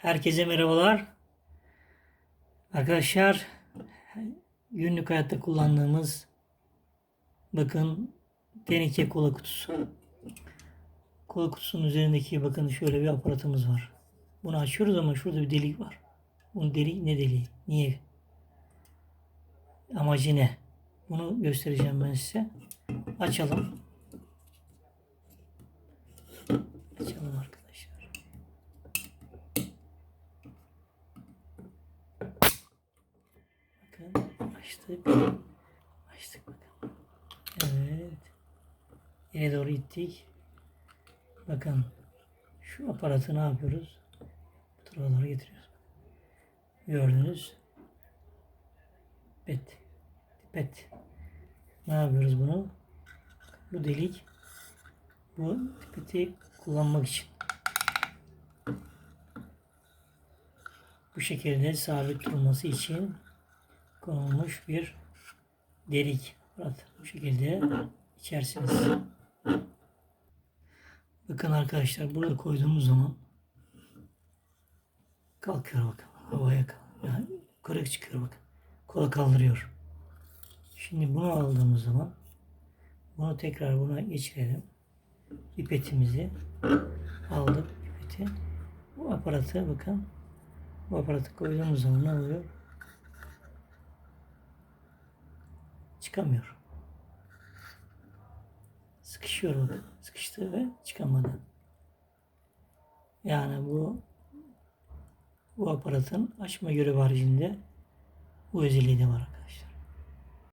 Herkese merhabalar. Arkadaşlar günlük hayatta kullandığımız bakın teneke kola kutusu. Kola kutusunun üzerindeki bakın şöyle bir aparatımız var. Bunu açıyoruz ama şurada bir delik var. Bu delik ne deliği? Niye? Amacı ne? Bunu göstereceğim ben size. Açalım. Açalım arkadaşlar. Bakın açtık. Açtık bakın. Evet. Yine doğru gittik. Bakın şu aparatı ne yapıyoruz? Bu tarafa doğru getiriyoruz. Gördünüz. Pet. Pet. Ne yapıyoruz bunu? Bu delik bu pipeti kullanmak için. Bu şekilde sabit durması için konulmuş bir delik. Evet, bu şekilde içersiniz. Bakın arkadaşlar burada koyduğumuz zaman kalkıyor bakın. Havaya kalkıyor. Yani yukarı çıkıyor bakın. Kola kaldırıyor. Şimdi bunu aldığımız zaman bunu tekrar buna geçirelim. Pipetimizi aldık pipeti. Bu aparatı bakın. Bu aparatı koyduğumuz zaman ne oluyor? Çıkamıyor. Sıkışıyor bakın. Sıkıştı ve çıkamadı. Yani bu bu aparatın açma görevi haricinde bu özelliği de var.